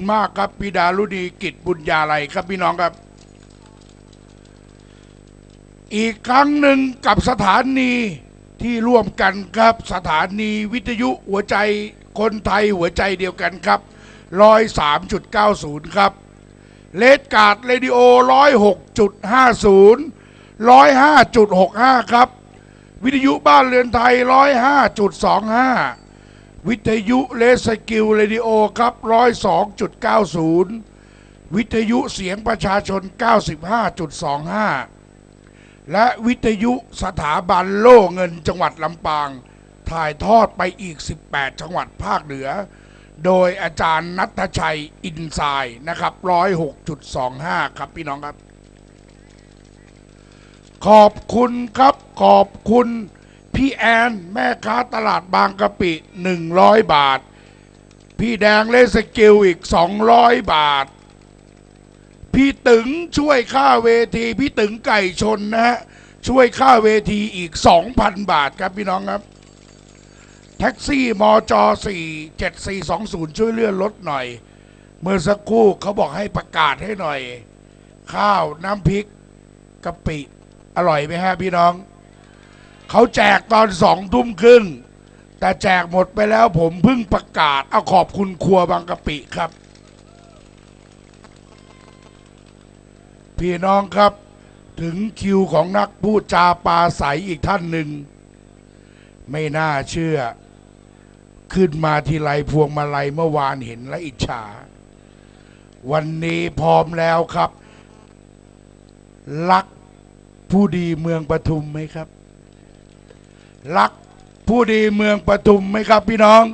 คุณมากครับพี่ดารุณีกิจบุญญาไลยครับพี่น้องครับ อีกครั้งหนึ่งกับสถานีที่ร่วมกันครับสถานีวิทยุหัวใจคนไทยหัวใจเดียวกันครับร้อยสามจุดเก้าศูนย์ครับเลดการ์ดเรดิโอร้อยหกจุดห้าศูนย์ร้อยห้าจุดหกห้าครับ วิทยุบ้านเรือนไทยร้อยห้าจุดสองห้า วิทยุเลสกิลเรดิโอครับร้อยสองจุดเก้าศูนย์วิทยุเสียงประชาชนเก้าสิบห้าจุดสองห้าและวิทยุสถาบันโล่เงินจังหวัดลำปาง ถ่ายทอดไปอีก 18 จังหวัดภาคเหนือ โดยอาจารย์นัทชัยอินไซด์นะครับ 106.25 ครับพี่น้องครับ ขอบคุณครับขอบคุณ พี่แอนแม่ค้าตลาดบางกะปิ 100 บาท พี่แดงเลสกิลอีก 200 บาท พี่ตึงช่วยค่าเวทีพี่ตึงไก่ชนนะฮะช่วยค่าเวทีอีก 2,000 บาทครับพี่น้องครับ แท็กซี่มจ4 7420 ช่วยเลื่อนรถหน่อย เมื่อสักครู่เขาบอกให้ประกาศให้หน่อย ข้าวน้ำพริกกะปิ อร่อยไหมฮะพี่น้อง เขาแจกตอนสองทุ่มครึ่ง แต่แจกหมดไปแล้วผมเพิ่งประกาศ เอาขอบคุณครัวบางกะปิครับ พี่น้องครับ ถึงคิวของนักพูดจาปาใสอีกท่านหนึ่ง ไม่น่าเชื่อ ขึ้นมาทีไรพวงมาลัยเมื่อวานเห็นและอิจฉา วันนี้พร้อมแล้วครับ รักผู้ดีเมืองปทุมไหมครับ รักผู้ดีเมืองปทุมไหมครับพี่น้อง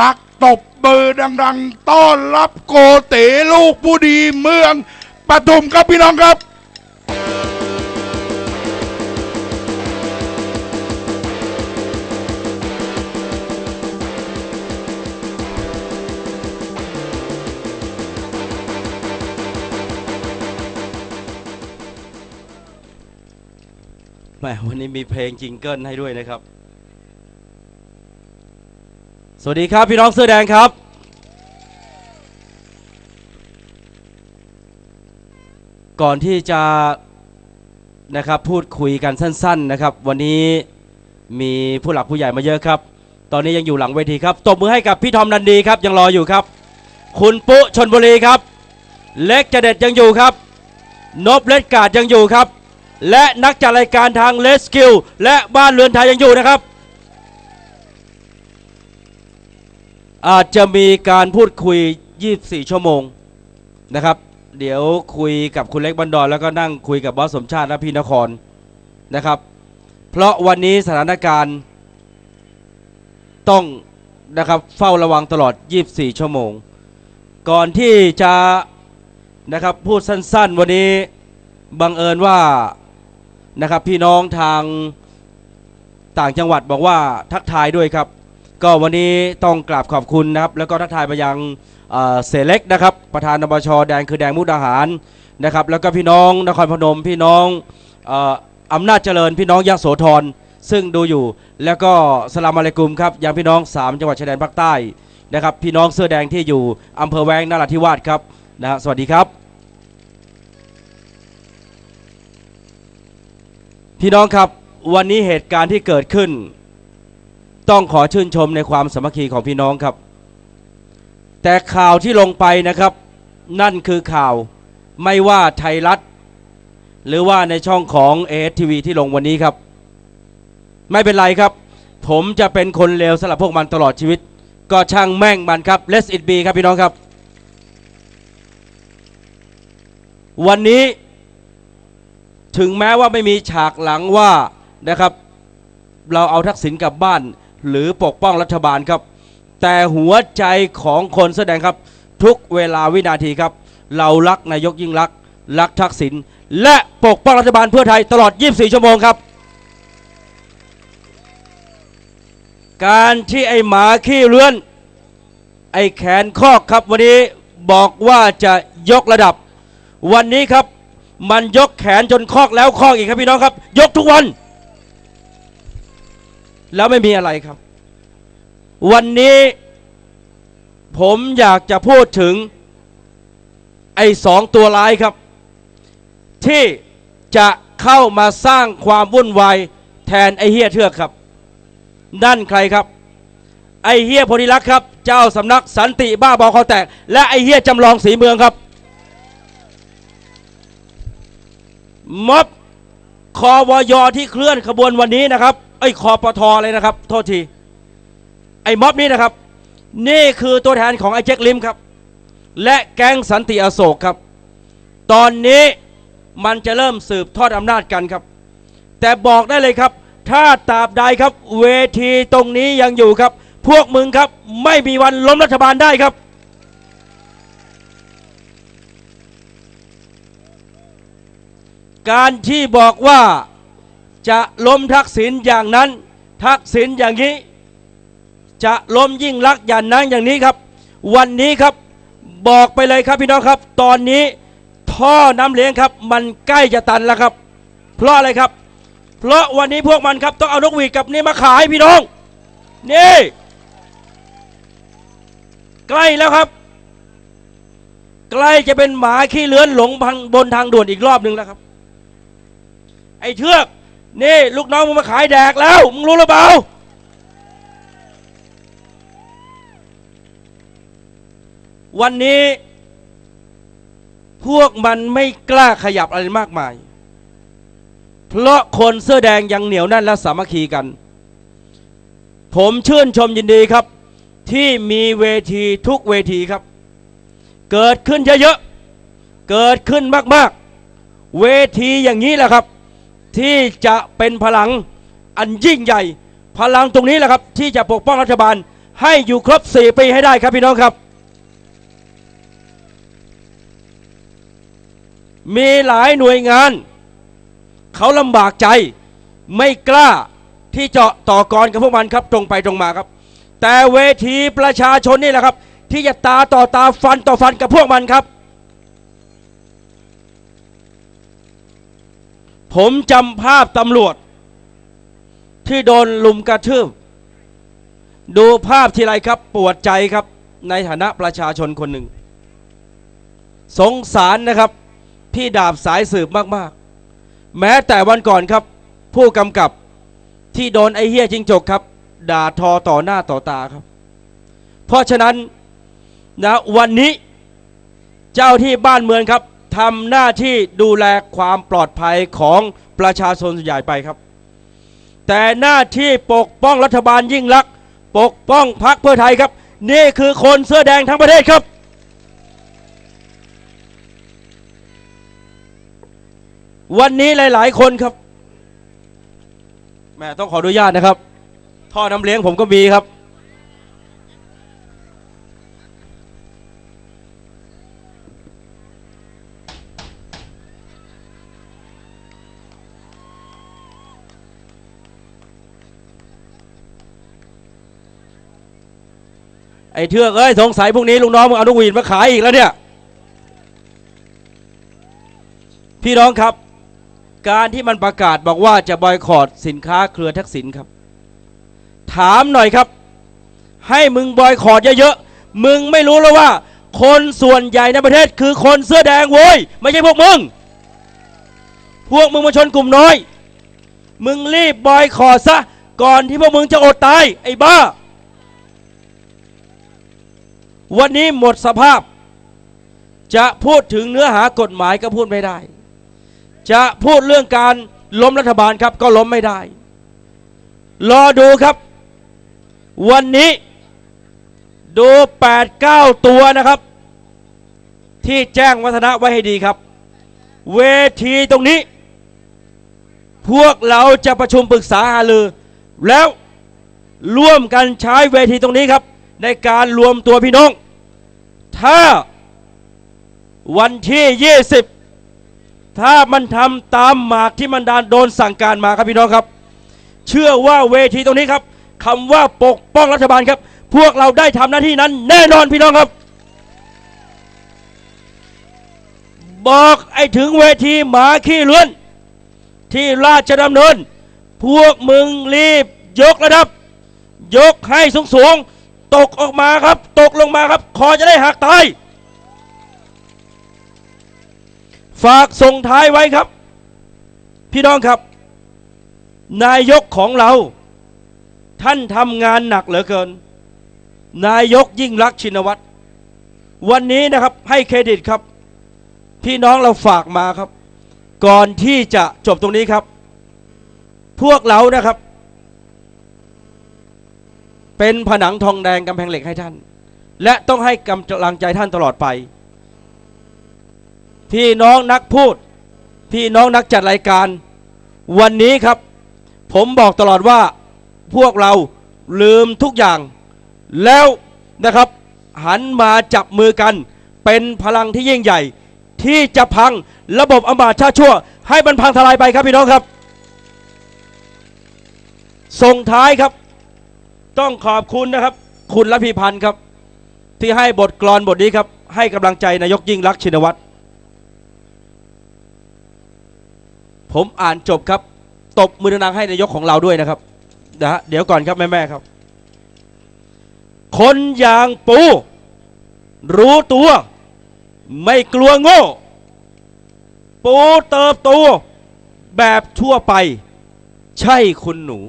รักตบมือดัง ๆ ต้อนรับโกเตลูกผู้ดีเมืองปทุมครับพี่น้องครับ มวันนี้มีเพลงจิงเกิลให้ด้วยนะครับ สวัสดีครับพี่น้องเสื้อแดงครับ ก่อนที่จะนะครับพูดคุยกันสั้น ๆนะครับ วันนี้มีผู้หลักผู้ใหญ่มาเยอะครับ ตอนนี้ยังอยู่หลังเวทีครับตบมือให้กับพี่ทอมนันดีครับยังรออยู่ครับ คุณปุ๊ชนบุรีครับ เล็กจะเด็ดยังอยู่ครับ นบเลดกาดยังอยู่ครับ และนักจัดรายการทางเลสกิลและบ้านเรือนไทยยังอยู่นะครับ อาจจะมีการพูดคุย 24 ชั่วโมงนะครับ เดี๋ยวคุยกับคุณเล็กบันดอนแล้วก็นั่งคุยกับบอสสมชาติและพี่นครนะครับ เพราะวันนี้สถานการณ์ต้องนะครับเฝ้าระวังตลอด 24 ชั่วโมง ก่อนที่จะนะครับพูดสั้นๆ วันนี้บังเอิญว่า นะครับ พี่น้องทางต่างจังหวัดบอกว่าทักทายด้วยครับ ก็วันนี้ต้องกราบขอบคุณนะครับ แล้วก็ทักทายไปยังเสเล็กนะครับ ประธานนบชแดงคือแดงมุกดาหารนะครับ แล้วก็พี่น้องนครพนมพี่น้องอำนาจเจริญพี่น้องยะโสธรซึ่งดูอยู่แล้วก็สลามอะลัยกุมครับยังพี่น้องสามจังหวัดชายแดนภาคใต้นะครับ พี่น้องเสื้อแดงที่อยู่อำเภอแวงนราธิวาสครับนะสวัสดีครับ พี่น้องครับวันนี้เหตุการณ์ที่เกิดขึ้น ต้องขอชื่นชมในความสามัคคีของพี่น้องครับ แต่ข่าวที่ลงไปนะครับ นั่นคือข่าวไม่ว่าไทยรัฐ หรือว่าในช่องของเอทีวีที่ลงวันนี้ครับ ไม่เป็นไรครับ ผมจะเป็นคนเลวสำหรับพวกมันตลอดชีวิต ก็ช่างแม่งมันครับ let it be ครับพี่น้องครับ วันนี้ ถึงแม้ว่าไม่มีฉากหลังว่านะครับ เราเอาทักษิณกลับบ้าน หรือปกป้องรัฐบาลครับ แต่หัวใจของคนแสดงครับ ทุกเวลาวินาทีครับ เรารักนายกยิ่งรักรักทักษิณและปกป้องรัฐบาลเพื่อไทยตลอด 24 ชั่วโมงครับ การที่ไอหมาขี้เลื้อน ไอแขนคอกครับวันนี้บอกว่าจะยกระดับ วันนี้ครับ มันยกแขนจนคอกแล้วคอกอีกครับพี่น้องครับ ยกทุกวัน แล้วไม่มีอะไรครับ วันนี้ผมอยากจะพูดถึง ไอ้สองตัวร้ายครับ ที่จะเข้ามาสร้างความวุ่นวายแทนไอ้เฮียเทือกครับ นั่นใครครับ ไอ้เฮียโพธิลักษ์ครับ เจ้าสำนักสันติบ้าบอคอแตก และไอ้เฮียจำลองสีเมืองครับ ม็อบคอวยอที่เคลื่อนขบวนวันนี้นะครับ ไอ้คอปทอเลยนะครับ โทษที ไอ้ม็อบนี้นะครับ นี่คือตัวแทนของไอ้เจ๊กลิมครับ และแก๊งสันติอโศกครับ ตอนนี้มันจะเริ่มสืบทอดอำนาจกันครับ แต่บอกได้เลยครับ ถ้าตราบใดครับ เวทีตรงนี้ยังอยู่ครับ พวกมึงครับไม่มีวันล้มรัฐบาลได้ครับ การที่บอกว่าจะล้มทักษิณอย่างนั้น ทักษิณอย่างนี้ จะล้มยิ่งลักษณ์อย่างนั้นอย่างนี้ครับ วันนี้ครับบอกไปเลยครับพี่น้องครับ ตอนนี้ท่อน้ำเลี้ยงครับ มันใกล้จะตันแล้วครับ เพราะอะไรครับ เพราะวันนี้พวกมันครับต้องเอานกหวีดกับนี่มาขายพี่น้องนี่ใกล้แล้วครับ ใกล้จะเป็นหมาขี้เลื้อนหลงพังบนทางด่วนอีกรอบหนึ่งแล้วครับ ไอ้เทือก นี่ ลูกน้องมึงมาขายแดกแล้ว มึงรู้หรือเปล่า วันนี้ พวกมันไม่กล้าขยับอะไรมากมาย เพราะคนเสื้อแดงยังเหนียวแน่นและสามัคคีกัน ผมชื่นชมยินดีครับ ที่มีเวทีทุกเวทีครับ เกิดขึ้นเยอะๆ เกิดขึ้นมากๆ เวทีอย่างนี้แหละครับ ที่จะเป็นพลังอันยิ่งใหญ่ พลังตรงนี้แหละครับ ที่จะปกป้องรัฐบาลให้อยู่ครบ 4 ปีให้ได้ครับพี่น้องครับ มีหลายหน่วยงาน เขาลำบากใจไม่กล้าที่จะต่อกรกับพวกมันครับตรงไปตรงมาครับ แต่เวทีประชาชนนี่แหละครับ ที่จะตาต่อตาฟันต่อฟันกับพวกมันครับ ผมจำภาพตำรวจ ที่โดนลุมกระทืบ ดูภาพทีไรครับปวดใจครับในฐานะประชาชนคนหนึ่ง สงสารนะครับ พี่ดาบสายสืบมากๆ แม้แต่วันก่อนครับ ผู้กำกับที่โดนไอ้เฮี้ยจิงจกครับ ด่าทอต่อหน้าต่อตาครับ เพราะฉะนั้นนะวันนี้เจ้าที่บ้านเมืองครับ ทำหน้าที่ดูแลความปลอดภัยของประชาชนส่วนใหญ่ไปครับ แต่หน้าที่ปกป้องรัฐบาลยิ่งลักษณ์ปกป้องพรรคเพื่อไทยครับ นี่คือคนเสื้อแดงทั้งประเทศครับ วันนี้หลาย ๆ คนครับแม่ต้องขออนุญาตนะครับ ท่อน้ำเลี้ยงผมก็มีครับ ไอ้เทือกเอ้ยสงสัยพวกนี้ลุงน้องมึงเอานกหวีดมาขายอีกแล้วเนี่ย พี่น้องครับ การที่มันประกาศบอกว่าจะบอยคอรดสินค้าเครือทักษิณครับ ถามหน่อยครับ ให้มึงบอยคอรดเยอะๆมึงไม่รู้แล้วว่า คนส่วนใหญ่ในประเทศคือคนเสื้อแดงโว้ยไม่ใช่พวกมึง พวกมึงมาชนกลุ่มน้อย มึงรีบบอยคอรดซะก่อนที่พวกมึงจะอดตายไอ้บ้า วันนี้หมดสภาพ จะพูดถึงเนื้อหากฎหมายก็พูดไม่ได้ จะพูดเรื่องการล้มรัฐบาลครับก็ล้มไม่ได้ รอดูครับ วันนี้ดู 8 9 ตัวนะครับ ที่แจ้งวัฒนะไว้ให้ดีครับ เวทีตรงนี้ พวกเราจะประชุมปรึกษาหารือ แล้วร่วมกันใช้เวทีตรงนี้ครับ ในการรวมตัวพี่น้อง ถ้าวันที่ 20 ถ้ามันทำตามหมากที่มันดานโดนสั่งการมาครับพี่น้องครับ เชื่อว่าเวทีตรงนี้ครับคำว่าปกป้องรัฐบาลครับ พวกเราได้ทำหน้าที่นั้น แน่นอนพี่น้องครับ บอกไอ้ถึงเวทีหมาขี้เลื้อนที่ราชดำเนิน พวกมึงรีบยกระดับ ยกให้สูงสูง ตกออกมาครับ ตกลงมาครับ คอจะได้หักตาย ฝากส่งท้ายไว้ครับ พี่น้องครับ นายกของเรา ท่านทำงานหนักเหลือเกิน นายกยิ่งรักชินวัตรวันนี้นะครับให้เครดิตครับ พี่น้องเราฝากมาครับ ก่อนที่จะจบตรงนี้ครับ พวกเรานะครับ เป็นผนังทองแดงกำแพงเหล็กให้ท่าน และต้องให้กำลังใจท่านตลอดไป พี่น้องนักพูด พี่น้องนักจัดรายการ วันนี้ครับ ผมบอกตลอดว่าพวกเราลืมทุกอย่าง แล้วนะครับ หันมาจับมือกัน เป็นพลังที่ยิ่งใหญ่ ที่จะพังระบบอำมาตย์ชาติชั่ว ให้มันพังทลายไปครับพี่น้องครับ ส่งท้ายครับ ต้องขอบคุณนะครับ คุณละพีพันธ์ครับ ที่ให้บทกลอนบทนี้ครับ ให้กำลังใจนายกยิ่งรักชินวัตรผมอ่านจบครับ ตบมือดังให้นายกของเราด้วยนะครับนะฮะเดี๋ยวก่อนครับแม่ๆครับ คนอย่างปู รู้ตัว ไม่กลัวโง่ ปูเติบโตแบบทั่วไป ใช่คุณหนู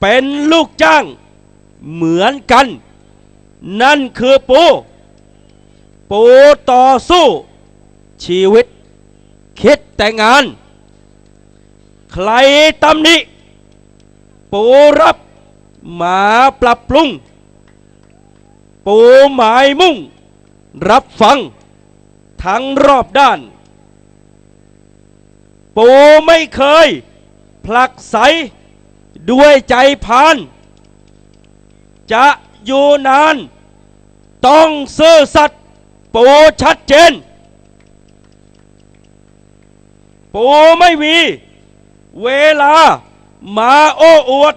เป็นลูกจ้างเหมือนกัน นั่นคือปู ปูต่อสู้ ชีวิต คิดแต่งาน ใครตำหนิปูรับมาปรับปรุง ปูหมายมุ่ง รับฟัง ทั้งรอบด้าน ปูไม่เคยผลักไส ด้วยใจพานจะอยู่นานต้องซื่อสัตย์ปูชัดเจน ปูไม่มี เวลามาโอ้อวด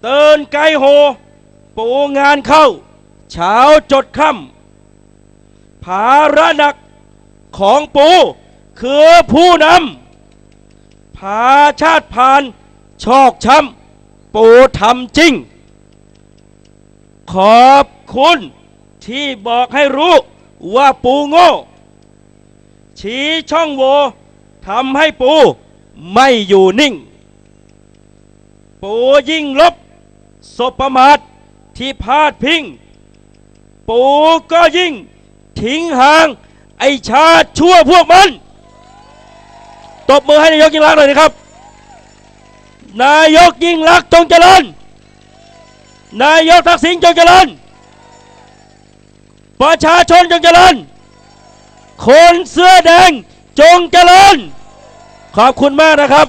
เตือนไกลโห ปูงานเข้า เช้าจดค่ำภาระหนักของปูคือผู้นำพาชาติผ่าน ชอกช้ำปูทำจริง ขอบคุณที่บอกให้รู้ว่าปูโง่ ชี้ช่องโหว่ทำให้ปูไม่อยู่นิ่ง ปูยิ่งลบสบประมาทที่พาดพิง ปูก็ยิ่งทิ้งห่าง ไอชาติชั่วพวกมัน ตบมือให้นายกยิ่งรักหน่อยนะครับ นายกยิ่งรักจงเจริญ นายกทักษิณจงเจริญ ประชาชนจงเจริญ คนเสื้อแดงจงเจริญ ขอบคุณมากนะครับ